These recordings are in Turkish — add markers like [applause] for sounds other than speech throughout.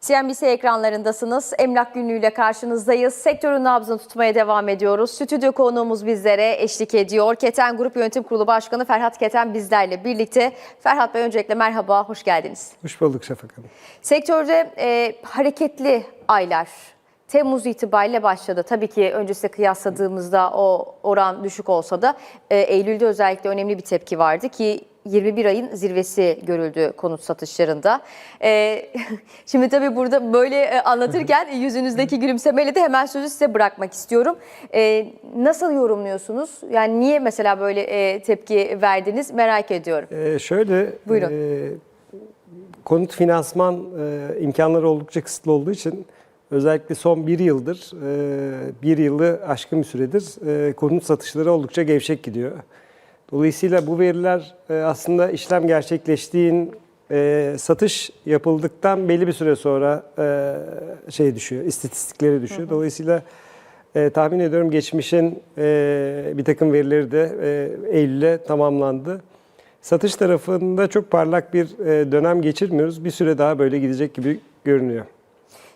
CNBC ekranlarındasınız. Emlak günlüğüyle karşınızdayız. Sektörün nabzını tutmaya devam ediyoruz. Stüdyo konuğumuz bizlere eşlik ediyor. Keten Grup Yönetim Kurulu Başkanı Ferhat Keten bizlerle birlikte. Ferhat Bey öncelikle merhaba, hoş geldiniz. Hoş bulduk Şafak Hanım. Sektörde e, hareketli aylar Temmuz itibariyle başladı. Tabii ki öncesiyle kıyasladığımızda o oran düşük olsa da e, Eylül'de özellikle önemli bir tepki vardı ki 21 ayın zirvesi görüldü konut satışlarında. E, [laughs] şimdi tabii burada böyle e, anlatırken yüzünüzdeki gülümsemeyle de hemen sözü size bırakmak istiyorum. E, nasıl yorumluyorsunuz? Yani niye mesela böyle e, tepki verdiniz merak ediyorum. Ee, şöyle, Buyurun. e, konut finansman e, imkanları oldukça kısıtlı olduğu için özellikle son bir yıldır, e, bir yılı aşkın bir süredir e, konut satışları oldukça gevşek gidiyor. Dolayısıyla bu veriler e, aslında işlem gerçekleştiğin e, satış yapıldıktan belli bir süre sonra e, şey düşüyor, istatistikleri düşüyor. Dolayısıyla e, tahmin ediyorum geçmişin e, bir takım verileri de e, Eylül'e tamamlandı. Satış tarafında çok parlak bir e, dönem geçirmiyoruz. Bir süre daha böyle gidecek gibi görünüyor.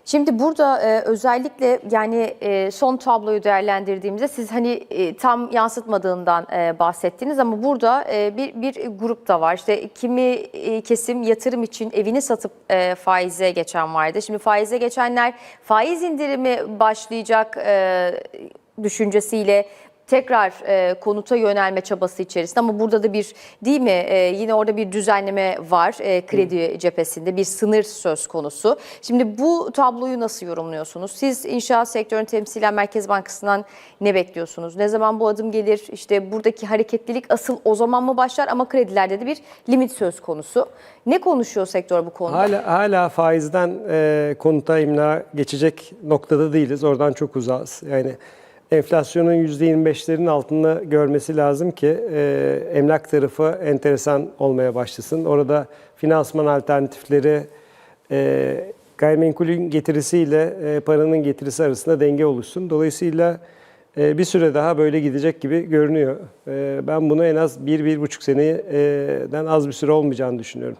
Şimdi burada e, özellikle yani e, son tabloyu değerlendirdiğimizde siz hani e, tam yansıtmadığından e, bahsettiniz ama burada e, bir bir grup da var. İşte kimi e, kesim yatırım için evini satıp e, faize geçen vardı. Şimdi faize geçenler faiz indirimi başlayacak e, düşüncesiyle tekrar e, konuta yönelme çabası içerisinde ama burada da bir değil mi e, yine orada bir düzenleme var e, kredi cephesinde bir sınır söz konusu. Şimdi bu tabloyu nasıl yorumluyorsunuz? Siz inşaat sektörünü temsilen Merkez Bankası'ndan ne bekliyorsunuz? Ne zaman bu adım gelir? İşte buradaki hareketlilik asıl o zaman mı başlar ama kredilerde de bir limit söz konusu. Ne konuşuyor sektör bu konuda? Hala hala faizden e, konuta imla geçecek noktada değiliz. Oradan çok uzağız. Yani enflasyonun %25'lerin altında görmesi lazım ki e, emlak tarafı enteresan olmaya başlasın. Orada finansman alternatifleri e, gayrimenkulün getirisiyle e, paranın getirisi arasında denge oluşsun. Dolayısıyla e, bir süre daha böyle gidecek gibi görünüyor. E, ben bunu en az 1-1,5 seneden az bir süre olmayacağını düşünüyorum.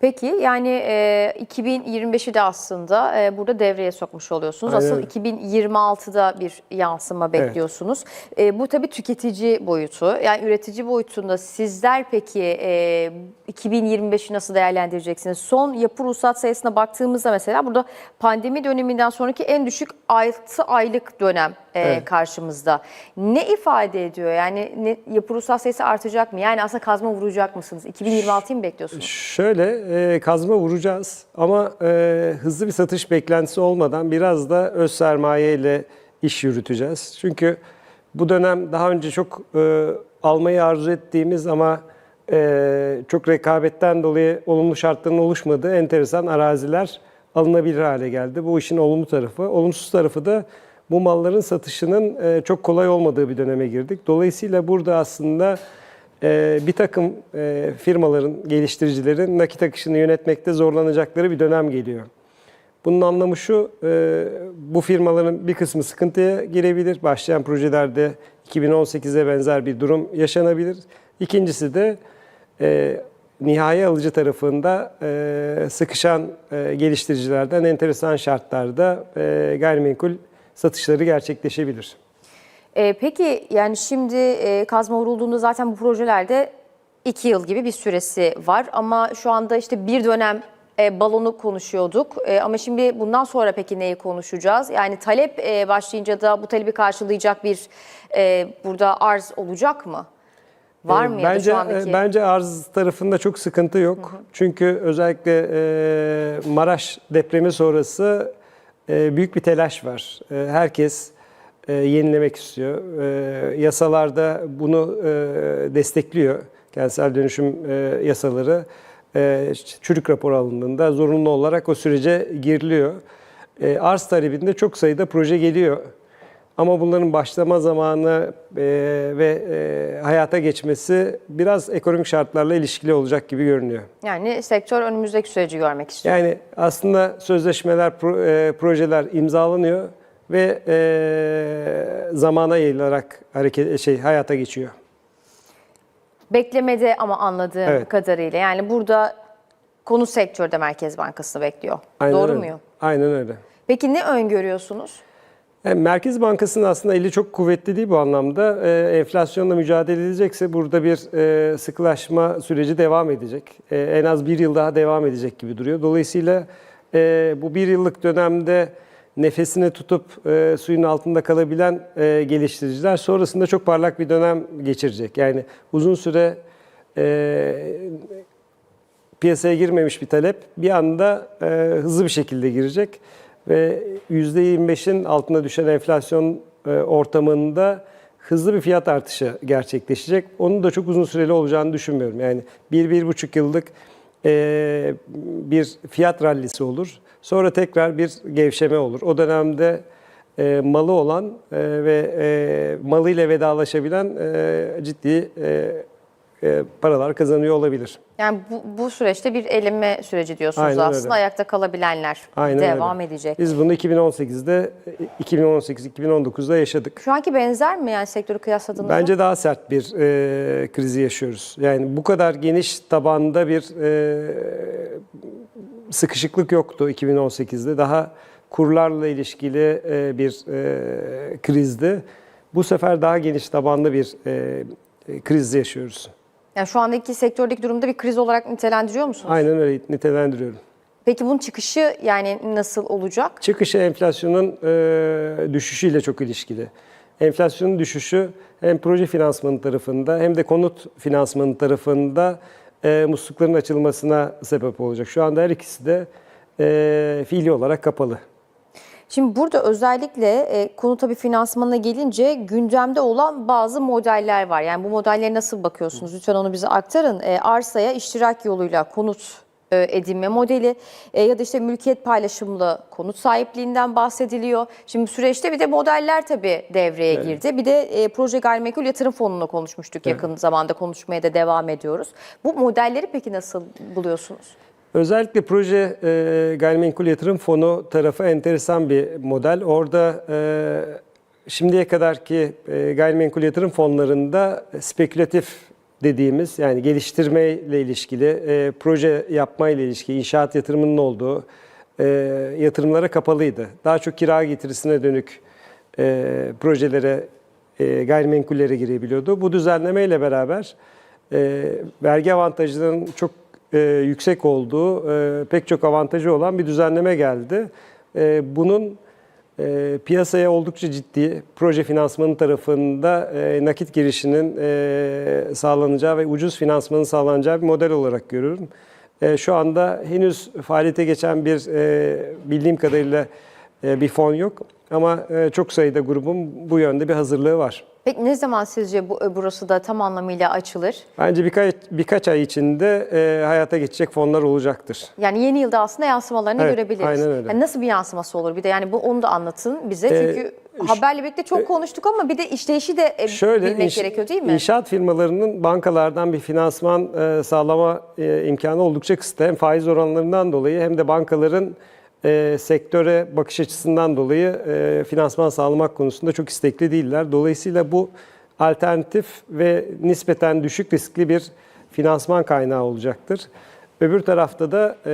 Peki yani e, 2025'i de aslında e, burada devreye sokmuş oluyorsunuz. Aynen Asıl öyle. 2026'da bir yansıma bekliyorsunuz. E, bu tabii tüketici boyutu. Yani üretici boyutunda sizler peki e, 2025'i nasıl değerlendireceksiniz? Son yapı ruhsat sayısına baktığımızda mesela burada pandemi döneminden sonraki en düşük 6 aylık dönem e, Evet. karşımızda. Ne ifade ediyor? Yani ne, yapı ruhsat sayısı artacak mı? Yani aslında kazma vuracak mısınız? 2026'yı mı bekliyorsunuz? Şöyle e, kazma vuracağız ama e, hızlı bir satış beklentisi olmadan biraz da öz sermaye ile iş yürüteceğiz. Çünkü bu dönem daha önce çok e, almayı arzu ettiğimiz ama e, çok rekabetten dolayı olumlu şartların oluşmadığı enteresan araziler alınabilir hale geldi. Bu işin olumlu tarafı. Olumsuz tarafı da bu malların satışının e, çok kolay olmadığı bir döneme girdik. Dolayısıyla burada aslında e, bir takım e, firmaların, geliştiricilerin nakit akışını yönetmekte zorlanacakları bir dönem geliyor. Bunun anlamı şu, bu firmaların bir kısmı sıkıntıya girebilir. Başlayan projelerde 2018'e benzer bir durum yaşanabilir. İkincisi de e, nihai alıcı tarafında e, sıkışan e, geliştiricilerden enteresan şartlarda e, gayrimenkul satışları gerçekleşebilir. Ee, peki yani şimdi e, kazma vurulduğunda zaten bu projelerde iki yıl gibi bir süresi var ama şu anda işte bir dönem e, balonu konuşuyorduk E, ama şimdi bundan sonra peki neyi konuşacağız? Yani talep e, başlayınca da bu talebi karşılayacak bir e, burada arz olacak mı? Var E, mı bence, şu andaki? e, Bence arz tarafında çok sıkıntı yok. Çünkü özellikle e, Maraş depremi sonrası e, büyük bir telaş var. E, herkes e, yenilemek istiyor. E, yasalarda bunu e, destekliyor. Kentsel dönüşüm e, yasaları e, çürük rapor alındığında zorunlu olarak o sürece giriliyor. E, arz talebinde çok sayıda proje geliyor. Ama bunların başlama zamanı e, ve e, hayata geçmesi biraz ekonomik şartlarla ilişkili olacak gibi görünüyor. Yani sektör önümüzdeki süreci görmek istiyor. Yani aslında sözleşmeler, pro- e, projeler imzalanıyor ve e, zamana yayılarak hareket şey hayata geçiyor. Beklemede ama anladığım Evet. kadarıyla yani burada konut sektörü de Merkez Bankası'nı bekliyor. Aynen Doğru öyle. muyum? Aynen öyle. Peki ne öngörüyorsunuz? Merkez Bankası'nın aslında eli çok kuvvetli değil bu anlamda. Ee, enflasyonla mücadele edecekse burada bir e, sıkılaşma süreci devam edecek. E, en az bir yıl daha devam edecek gibi duruyor. Dolayısıyla e, bu bir yıllık dönemde nefesini tutup e, suyun altında kalabilen e, geliştiriciler sonrasında çok parlak bir dönem geçirecek. Yani uzun süre e, piyasaya girmemiş bir talep bir anda e, hızlı bir şekilde girecek ve %25'in altına düşen enflasyon e, ortamında hızlı bir fiyat artışı gerçekleşecek. Onun da çok uzun süreli olacağını düşünmüyorum. Yani bir, bir buçuk yıllık e, bir fiyat rallisi olur. Sonra tekrar bir gevşeme olur. O dönemde e, malı olan ve malıyla vedalaşabilen ciddi e, e, paralar kazanıyor olabilir. Yani bu, bu süreçte bir eleme süreci diyorsunuz Aynen öyle. aslında. Ayakta kalabilenler Aynen devam öyle. edecek. Biz bunu 2018'de, 2018-2019'da yaşadık. Şu anki benzer mi yani sektörü kıyasladığınızda? Bence daha sert bir e, krizi yaşıyoruz. Yani bu kadar geniş tabanda bir e, sıkışıklık yoktu 2018'de. Daha kurlarla ilişkili e, bir e, krizdi. Bu sefer daha geniş tabanlı bir e, e, kriz yaşıyoruz. Yani şu andaki sektördeki durumda bir kriz olarak nitelendiriyor musunuz? Aynen öyle nitelendiriyorum. Peki bunun çıkışı yani nasıl olacak? Çıkışı enflasyonun e, düşüşüyle çok ilişkili. Enflasyonun düşüşü hem proje finansmanı tarafında hem de konut finansmanı tarafında e, muslukların açılmasına sebep olacak. Şu anda her ikisi de e, fiili olarak kapalı. Şimdi burada özellikle e, konu tabii finansmanına gelince gündemde olan bazı modeller var. Yani bu modellere nasıl bakıyorsunuz? Lütfen onu bize aktarın. E, arsaya iştirak yoluyla konut e, edinme modeli e, ya da işte mülkiyet paylaşımlı konut sahipliğinden bahsediliyor. Şimdi süreçte bir de modeller tabii devreye girdi. Bir de e, proje gayrimenkul yatırım fonunu konuşmuştuk. Yakın zamanda konuşmaya da devam ediyoruz. Bu modelleri peki nasıl buluyorsunuz? Özellikle proje e, gayrimenkul yatırım fonu tarafı enteresan bir model. Orada e, şimdiye kadarki e, gayrimenkul yatırım fonlarında spekülatif dediğimiz yani geliştirme ile ilişkili, e, proje yapma ile ilişkili, inşaat yatırımının olduğu e, yatırımlara kapalıydı. Daha çok kira getirisine dönük e, projelere, e, gayrimenkullere girebiliyordu. Bu düzenleme ile beraber e, vergi avantajlarının çok e, yüksek olduğu, e, pek çok avantajı olan bir düzenleme geldi. E, bunun e, piyasaya oldukça ciddi proje finansmanı tarafında e, nakit girişinin e, sağlanacağı ve ucuz finansmanın sağlanacağı bir model olarak görüyorum. E, şu anda henüz faaliyete geçen bir e, bildiğim kadarıyla e, bir fon yok ama e, çok sayıda grubun bu yönde bir hazırlığı var. Peki ne zaman sizce bu burası da tam anlamıyla açılır? Bence birkaç birkaç ay içinde e, hayata geçecek fonlar olacaktır. Yani yeni yılda aslında yansımalarını Evet, görebiliriz. aynen öyle. Yani nasıl bir yansıması olur? Bir de yani bu onu da anlatın bize. Ee, Çünkü haberle birlikte çok konuştuk ama bir de işleyişi de e, Şöyle bilmek inş- gerekiyor değil mi? İnşaat firmalarının bankalardan bir finansman e, sağlama e, imkanı oldukça kısıtlı. Hem faiz oranlarından dolayı hem de bankaların e, sektöre bakış açısından dolayı e, finansman sağlamak konusunda çok istekli değiller. Dolayısıyla bu alternatif ve nispeten düşük riskli bir finansman kaynağı olacaktır. Öbür tarafta da e,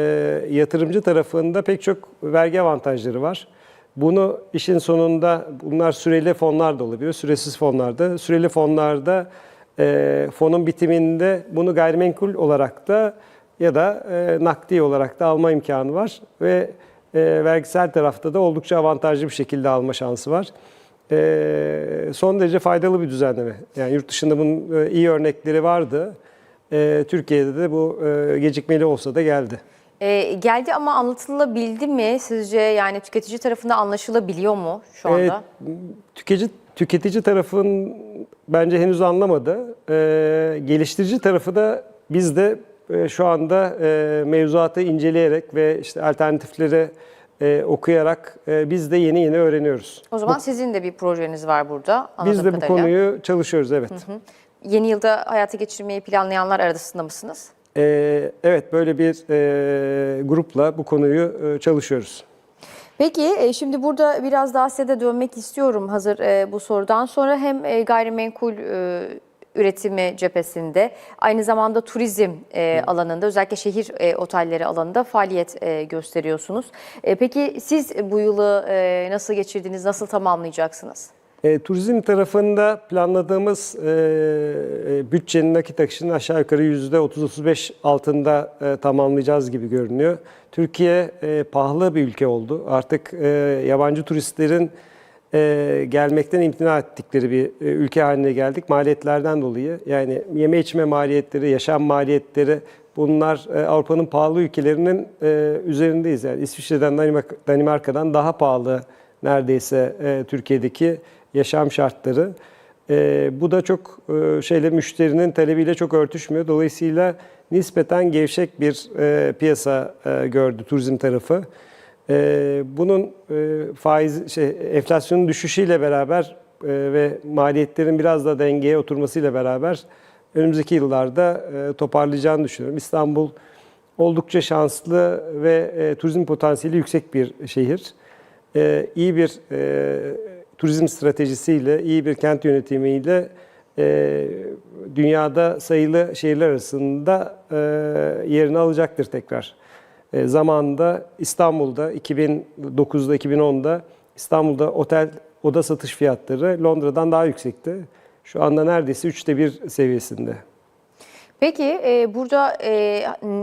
yatırımcı tarafında pek çok vergi avantajları var. Bunu işin sonunda bunlar süreli fonlar da olabiliyor, süresiz fonlarda. Süreli fonlarda e, fonun bitiminde bunu gayrimenkul olarak da ya da e, nakdi olarak da alma imkanı var ve e, vergisel tarafta da oldukça avantajlı bir şekilde alma şansı var. E, son derece faydalı bir düzenleme. Yani yurt dışında bunun e, iyi örnekleri vardı. E, Türkiye'de de bu e, gecikmeli olsa da geldi. E, geldi ama anlatılabildi mi? Sizce yani tüketici tarafında anlaşılabiliyor mu şu anda? Evet, tüketici tüketici tarafın bence henüz anlamadı. Ee, geliştirici tarafı da biz de e, şu anda e, mevzuatı inceleyerek ve işte alternatifleri e, okuyarak e, biz de yeni yeni öğreniyoruz. O zaman sizin de bir projeniz var burada Biz de bu kadarıyla. konuyu çalışıyoruz evet. Yeni yılda hayata geçirmeyi planlayanlar arasında mısınız? Evet böyle bir e, grupla bu konuyu e, çalışıyoruz. Peki şimdi burada biraz daha size de dönmek istiyorum hazır bu sorudan sonra hem gayrimenkul üretimi cephesinde, aynı zamanda turizm e, alanında, özellikle şehir e, otelleri alanında faaliyet e, gösteriyorsunuz. E, peki siz bu yılı e, nasıl geçirdiniz, nasıl tamamlayacaksınız? E, turizm tarafında planladığımız e, e, bütçenin nakit akışının aşağı yukarı %30-35 altında e, tamamlayacağız gibi görünüyor. Türkiye e, pahalı bir ülke oldu. Artık e, yabancı turistlerin e, gelmekten imtina ettikleri bir e, ülke haline geldik maliyetlerden dolayı. Yani yeme içme maliyetleri, yaşam maliyetleri bunlar e, Avrupa'nın pahalı ülkelerinin e, üzerindeyiz. Yani İsviçre'den, Danimark- Danimarka'dan daha pahalı neredeyse e, Türkiye'deki yaşam şartları. E, bu da çok e, şeyle müşterinin talebiyle çok örtüşmüyor. Dolayısıyla nispeten gevşek bir e, piyasa e, gördü turizm tarafı. E, bunun e, faiz şey enflasyonun düşüşüyle beraber e, ve maliyetlerin biraz da dengeye oturmasıyla beraber önümüzdeki yıllarda e, toparlayacağını düşünüyorum. İstanbul oldukça şanslı ve e, turizm potansiyeli yüksek bir şehir. E, iyi bir e, turizm stratejisiyle, iyi bir kent yönetimiyle e, dünyada sayılı şehirler arasında e, yerini alacaktır tekrar. E, zamanında İstanbul'da 2009'da 2010'da İstanbul'da otel oda satış fiyatları Londra'dan daha yüksekti. Şu anda neredeyse üçte bir seviyesinde. Peki e, burada e,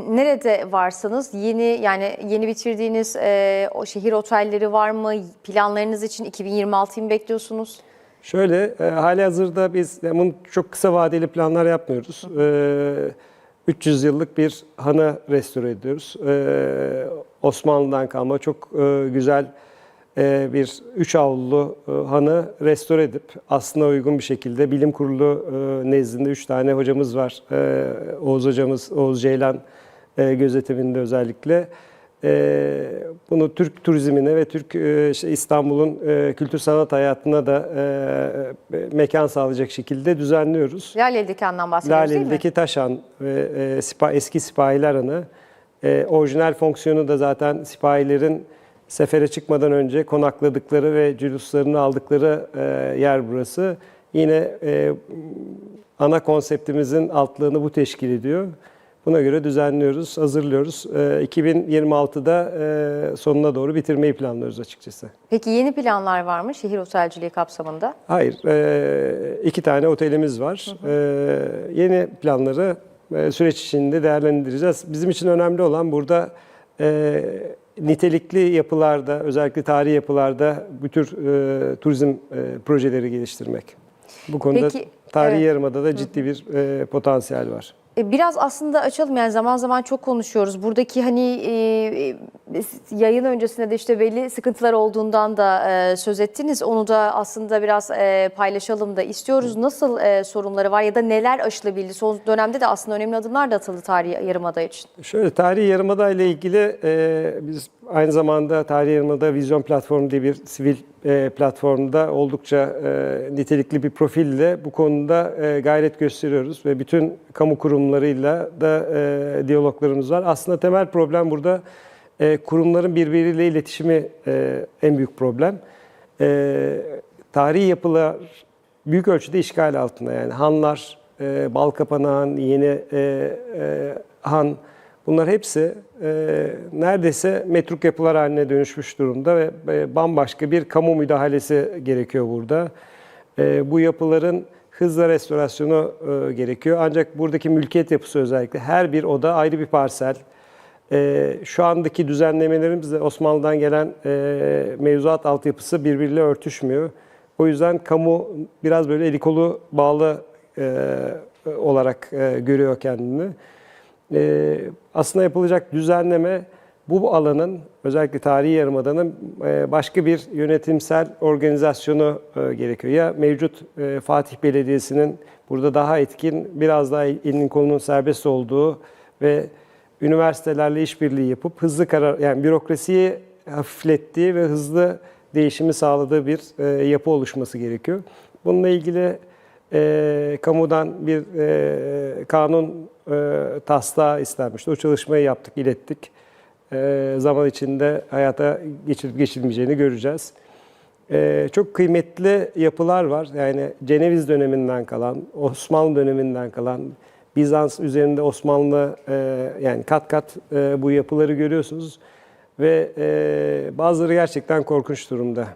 nerede varsanız yeni yani yeni bitirdiğiniz e, o şehir otelleri var mı? Planlarınız için 2026'yı mı bekliyorsunuz? Şöyle, e, hali hazırda biz yani bunu çok kısa vadeli planlar yapmıyoruz. E, 300 yıllık bir hanı restore ediyoruz. E, Osmanlı'dan kalma çok e, güzel e, bir üç avlulu e, hanı restore edip aslına uygun bir şekilde bilim kurulu e, nezdinde üç tane hocamız var. E, Oğuz hocamız, Oğuz Ceylan e, gözetiminde özellikle. E, bunu Türk turizmine ve Türk e, şey, İstanbul'un e, kültür sanat hayatına da e, mekan sağlayacak şekilde düzenliyoruz. Laleli Diken'den bahsediyoruz değil mi? Laleli'deki Taşan ve eski sipahiler anı. Orijinal fonksiyonu da zaten sipahilerin sefere çıkmadan önce konakladıkları ve cüluslarını aldıkları yer burası. Yine ana konseptimizin altlığını bu teşkil ediyor. Buna göre düzenliyoruz, hazırlıyoruz. E, 2026'da e, sonuna doğru bitirmeyi planlıyoruz açıkçası. Peki yeni planlar var mı şehir otelciliği kapsamında? Hayır, e, iki tane otelimiz var. E, yeni planları süreç içinde değerlendireceğiz. Bizim için önemli olan burada nitelikli yapılarda, özellikle tarihi yapılarda bu tür turizm projeleri geliştirmek. Bu konuda Peki, tarihi evet. yarımada da ciddi bir potansiyel var. E, Biraz aslında açalım yani zaman zaman çok konuşuyoruz. Buradaki hani e, e, yayın öncesinde de işte belli sıkıntılar olduğundan da e, söz ettiniz. Onu da aslında biraz e, paylaşalım da istiyoruz. Nasıl e, sorunları var ya da neler aşılabildi? Son dönemde de aslında önemli adımlar da atıldı tarihi yarımada için. Şöyle tarihi yarımada ile ilgili e, biz aynı zamanda tarihi yarımada vizyon platformu diye bir sivil e, platformda oldukça e, nitelikli bir profille bu konuda e, gayret gösteriyoruz ve bütün kamu kurumlarıyla da e, diyaloglarımız var. Aslında temel problem burada e, kurumların birbiriyle iletişimi e, en büyük problem. E, tarihi yapılar büyük ölçüde işgal altında yani hanlar, e, Balkapan Han, yeni e, e, Han bunlar hepsi e, neredeyse metruk yapılar haline dönüşmüş durumda ve e, bambaşka bir kamu müdahalesi gerekiyor burada. E, bu yapıların hızla restorasyonu e, gerekiyor. Ancak buradaki mülkiyet yapısı özellikle her bir oda ayrı bir parsel. E, şu andaki düzenlemelerimizle Osmanlı'dan gelen e, mevzuat altyapısı birbiriyle örtüşmüyor. O yüzden kamu biraz böyle eli kolu bağlı e, olarak e, görüyor kendini. E, aslında yapılacak düzenleme bu alanın özellikle tarihi yarımadanın e, başka bir yönetimsel organizasyonu e, gerekiyor. Ya mevcut e, Fatih Belediyesi'nin burada daha etkin, biraz daha elinin kolunun serbest olduğu ve üniversitelerle işbirliği yapıp hızlı karar yani bürokrasiyi hafiflettiği ve hızlı değişimi sağladığı bir yapı oluşması gerekiyor. Bununla ilgili e, kamudan bir e, kanun e, taslağı istenmişti. O çalışmayı yaptık, ilettik. E, zaman içinde hayata geçirip geçilmeyeceğini göreceğiz. e, çok kıymetli yapılar var. Yani Ceneviz döneminden kalan, Osmanlı döneminden kalan, Bizans üzerinde Osmanlı e, yani kat kat e, bu yapıları görüyorsunuz ve e, bazıları gerçekten korkunç durumda.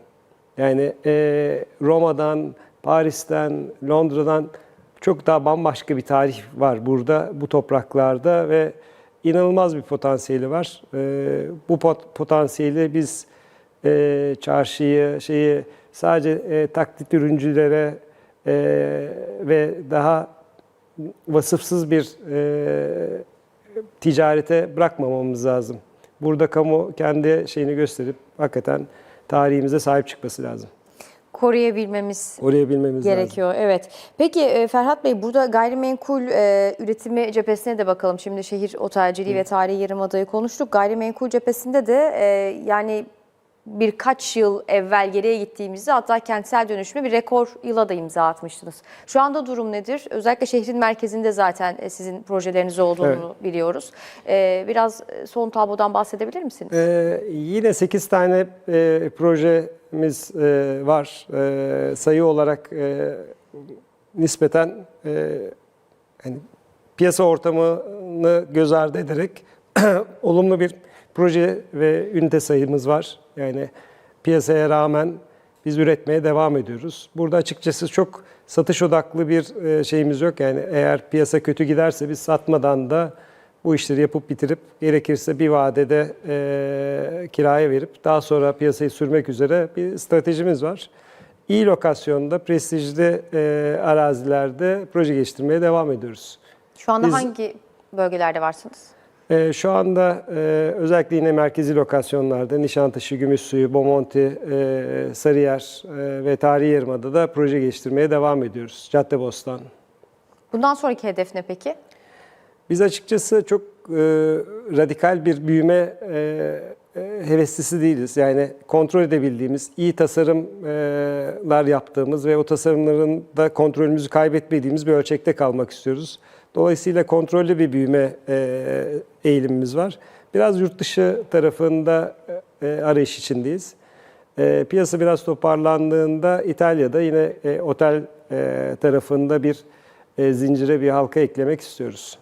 Yani e, Roma'dan, Paris'ten, Londra'dan çok daha bambaşka bir tarih var burada, bu topraklarda ve inanılmaz bir potansiyeli var. E, bu pot- potansiyeli biz e, çarşıyı, şeyi sadece e, taklit ürüncülere e, ve daha vasıfsız bir e, ticarete bırakmamamız lazım. Burada kamu kendi şeyini gösterip hakikaten tarihimize sahip çıkması lazım. Koruyabilmemiz Oraya bilmemiz lazım. gerekiyor. Evet. Peki e, Ferhat Bey burada gayrimenkul e, üretimi cephesine de bakalım. Şimdi şehir otelciliği ve tarihi yarımadayı konuştuk. Gayrimenkul cephesinde de e, yani birkaç yıl evvel geriye gittiğimizde hatta kentsel dönüşüme bir rekor yıla da imza atmıştınız. Şu anda durum nedir? Özellikle şehrin merkezinde zaten e, sizin projeleriniz olduğunu biliyoruz. E, biraz e, son tablodan bahsedebilir misiniz? Ee, yine 8 tane e, projemiz e, var. E, sayı olarak e, nispeten e, hani piyasa ortamını göz ardı ederek [clears throat] olumlu bir proje ve ünite sayımız var. Yani piyasaya rağmen biz üretmeye devam ediyoruz. Burada açıkçası çok satış odaklı bir e, şeyimiz yok. Yani eğer piyasa kötü giderse biz satmadan da bu işleri yapıp bitirip gerekirse bir vadede e, kiraya verip daha sonra piyasayı sürmek üzere bir stratejimiz var. İyi lokasyonda, prestijli e, arazilerde proje geliştirmeye devam ediyoruz. Şu anda biz- hangi bölgelerde varsınız? E, şu anda e, özellikle yine merkezi lokasyonlarda Nişantaşı, Gümüşsuyu, Bomonti, e, Sarıyer e, ve Tarihi Yarımada'da proje geliştirmeye devam ediyoruz. Caddebostan. Bundan sonraki hedef ne peki? Biz açıkçası çok e, radikal bir büyüme e, e, heveslisi değiliz. Yani kontrol edebildiğimiz, iyi tasarımlar yaptığımız ve o tasarımların da kontrolümüzü kaybetmediğimiz bir ölçekte kalmak istiyoruz. Dolayısıyla kontrollü bir büyüme e, eğilimimiz var. Biraz yurt dışı tarafında e, arayış içindeyiz. E, piyasa biraz toparlandığında İtalya'da yine otel tarafında bir zincire bir halka eklemek istiyoruz.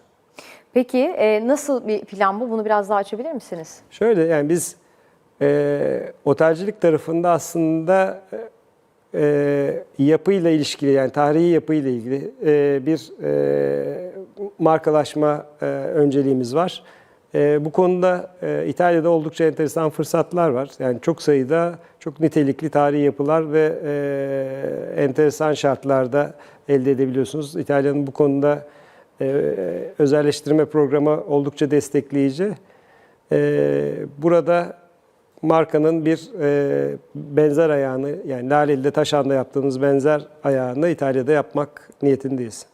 Peki e, nasıl bir plan bu? Bunu biraz daha açabilir misiniz? Şöyle yani biz e, otelcilik tarafında aslında e, yapıyla ilişkili yani tarihi yapıyla ilgili e, bir e, markalaşma e, önceliğimiz var. E, bu konuda e, İtalya'da oldukça enteresan fırsatlar var. Yani çok sayıda çok nitelikli tarihi yapılar ve e, enteresan şartlarda elde edebiliyorsunuz. İtalya'nın bu konuda e, özelleştirme programı oldukça destekleyici. E, burada markanın bir e, benzer ayağını yani Laleli'de Taşan'da yaptığımız benzer ayağını İtalya'da yapmak niyetindeyiz.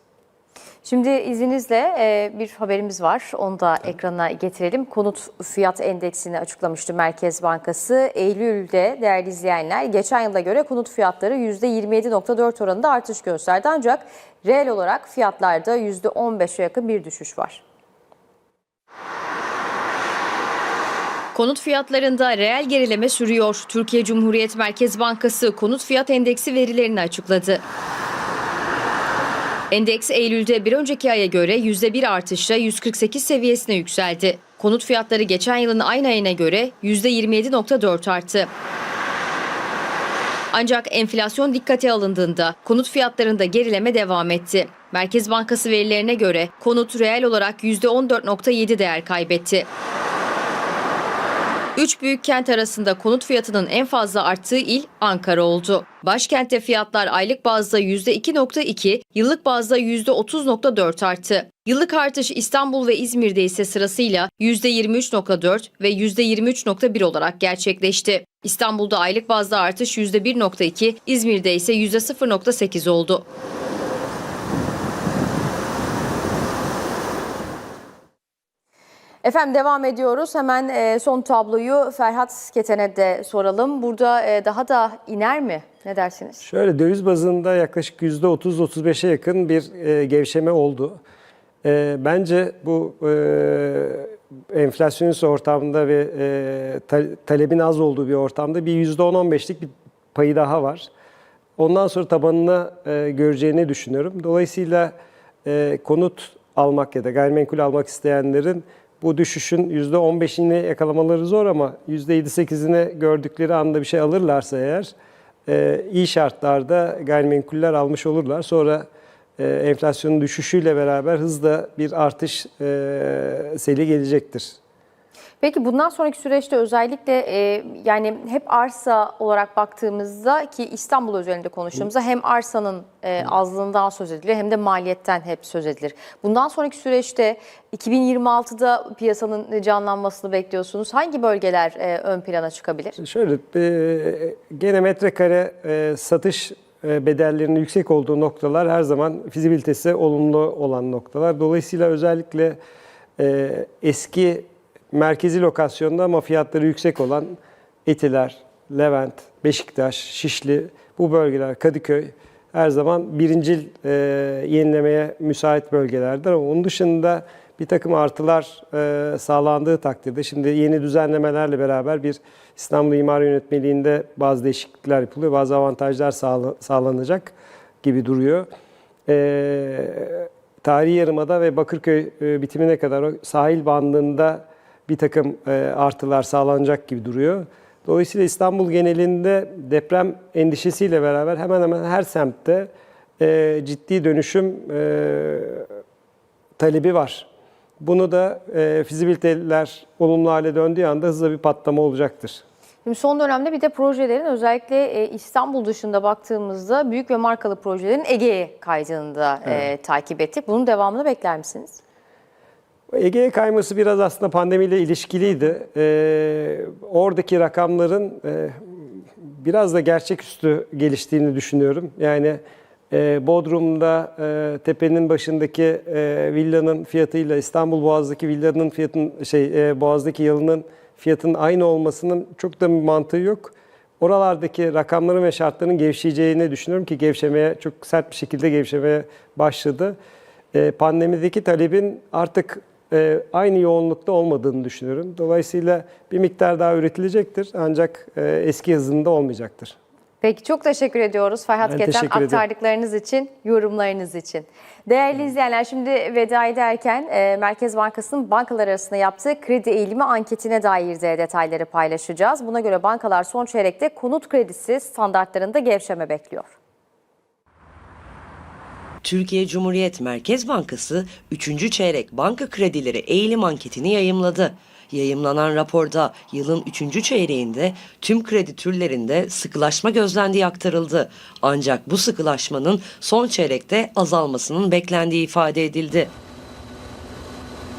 Şimdi izninizle e, bir haberimiz var. Onu da ekrana getirelim. Konut fiyat endeksini açıklamıştı Merkez Bankası. Eylül'de değerli izleyenler geçen yıla göre konut fiyatları %27.4 oranında artış gösterdi. Ancak reel olarak fiyatlarda %15'e yakın bir düşüş var. Konut fiyatlarında reel gerileme sürüyor. Türkiye Cumhuriyet Merkez Bankası konut fiyat endeksi verilerini açıkladı. Endeks Eylül'de bir önceki aya göre %1 artışla 148 seviyesine yükseldi. Konut fiyatları geçen yılın aynı ayına göre %27.4 arttı. Ancak enflasyon dikkate alındığında konut fiyatlarında gerileme devam etti. Merkez Bankası verilerine göre konut reel olarak %14.7 değer kaybetti. Üç büyük kent arasında konut fiyatının en fazla arttığı il Ankara oldu. Başkentte fiyatlar aylık bazda %2.2, yıllık bazda %30.4 arttı. Yıllık artış İstanbul ve İzmir'de ise sırasıyla %23.4 ve %23.1 olarak gerçekleşti. İstanbul'da aylık bazda artış %1.2, İzmir'de ise %0.8 oldu. Efendim devam ediyoruz. Hemen e, son tabloyu Ferhat Keten'e de soralım. Burada e, daha da iner mi? Ne dersiniz? Şöyle döviz bazında yaklaşık %30-35'e yakın bir e, gevşeme oldu. E, bence bu e, enflasyonist ortamda ve e, ta- talebin az olduğu bir ortamda bir %10-15'lik bir payı daha var. Ondan sonra tabanını e, göreceğini düşünüyorum. Dolayısıyla e, konut almak ya da gayrimenkul almak isteyenlerin bu düşüşün %15'ini yakalamaları zor ama %7-8'ini gördükleri anda bir şey alırlarsa eğer e, iyi şartlarda gayrimenkuller almış olurlar. Sonra e, enflasyonun düşüşüyle beraber hızla bir artış e, seli gelecektir. Peki bundan sonraki süreçte özellikle e, yani hep arsa olarak baktığımızda ki İstanbul özelinde konuştuğumuzda hem arsanın e, azlığından söz edilir hem de maliyetten hep söz edilir. Bundan sonraki süreçte 2026'da piyasanın canlanmasını bekliyorsunuz. Hangi bölgeler e, ön plana çıkabilir? Şöyle e, gene metrekare e, satış e, bedellerinin yüksek olduğu noktalar her zaman fizibilitesi olumlu olan noktalar. Dolayısıyla özellikle e, eski merkezi lokasyonda ama fiyatları yüksek olan Etiler, Levent, Beşiktaş, Şişli bu bölgeler, Kadıköy her zaman birincil e, yenilemeye müsait bölgelerdir. Ama onun dışında bir takım artılar e, sağlandığı takdirde şimdi yeni düzenlemelerle beraber bir İstanbul İmar Yönetmeliğinde bazı değişiklikler yapılıyor. Bazı avantajlar sağla- sağlanacak gibi duruyor. E, Tarihi Yarımada ve Bakırköy e, bitimine kadar o sahil bandında bir takım e, artılar sağlanacak gibi duruyor. Dolayısıyla İstanbul genelinde deprem endişesiyle beraber hemen hemen her semtte e, ciddi dönüşüm e, talebi var. Bunu da fizibiliteler olumlu hale döndüğü anda hızlı bir patlama olacaktır. Şimdi son dönemde bir de projelerin özellikle İstanbul dışında baktığımızda büyük ve markalı projelerin Ege'ye kaydığını da e, takip ettik. Bunun devamını bekler misiniz? Ege'ye kayması biraz aslında pandemiyle ilişkiliydi. Ee, oradaki rakamların e, biraz da gerçeküstü geliştiğini düşünüyorum. Yani e, Bodrum'da e, tepenin başındaki e, villanın fiyatıyla İstanbul Boğaz'daki villanın fiyatın şey e, Boğaz'daki yalının fiyatının aynı olmasının çok da bir mantığı yok. Oralardaki rakamların ve şartların gevşeyeceğini düşünüyorum ki gevşemeye çok sert bir şekilde gevşemeye başladı. E, pandemideki talebin artık e, aynı yoğunlukta olmadığını düşünüyorum. Dolayısıyla bir miktar daha üretilecektir ancak e, eski hızında olmayacaktır. Peki çok teşekkür ediyoruz Ferhat Ben Keten aktardıklarınız için, yorumlarınız için. Değerli izleyenler şimdi veda ederken e, Merkez Bankası'nın bankalar arasında yaptığı kredi eğilimi anketine dair de detayları paylaşacağız. Buna göre bankalar son çeyrekte konut kredisi standartlarında gevşeme bekliyor. Türkiye Cumhuriyet Merkez Bankası 3. çeyrek banka kredileri eğilim anketini yayımladı. Yayımlanan raporda yılın 3. çeyreğinde tüm kredi türlerinde sıkılaşma gözlendiği aktarıldı. Ancak bu sıkılaşmanın son çeyrekte azalmasının beklendiği ifade edildi.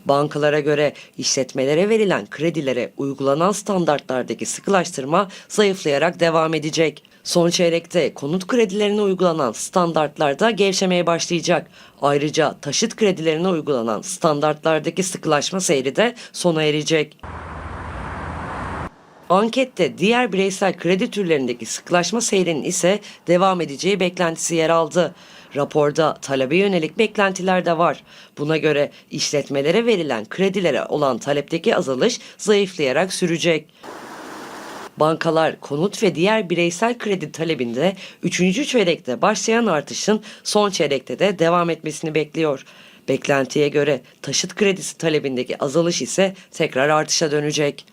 Bankalara göre işletmelere verilen kredilere uygulanan standartlardaki sıkılaştırma zayıflayarak devam edecek. Son çeyrekte konut kredilerine uygulanan standartlarda gevşemeye başlayacak. Ayrıca taşıt kredilerine uygulanan standartlardaki sıkılaşma seyri de sona erecek. Ankette diğer bireysel kredi türlerindeki sıklaşma seyrinin ise devam edeceği beklentisi yer aldı. Raporda talebe yönelik beklentiler de var. Buna göre işletmelere verilen kredilere olan talepteki azalış zayıflayarak sürecek. Bankalar konut ve diğer bireysel kredi talebinde 3. çeyrekte başlayan artışın son çeyrekte de devam etmesini bekliyor. Beklentiye göre taşıt kredisi talebindeki azalış ise tekrar artışa dönecek.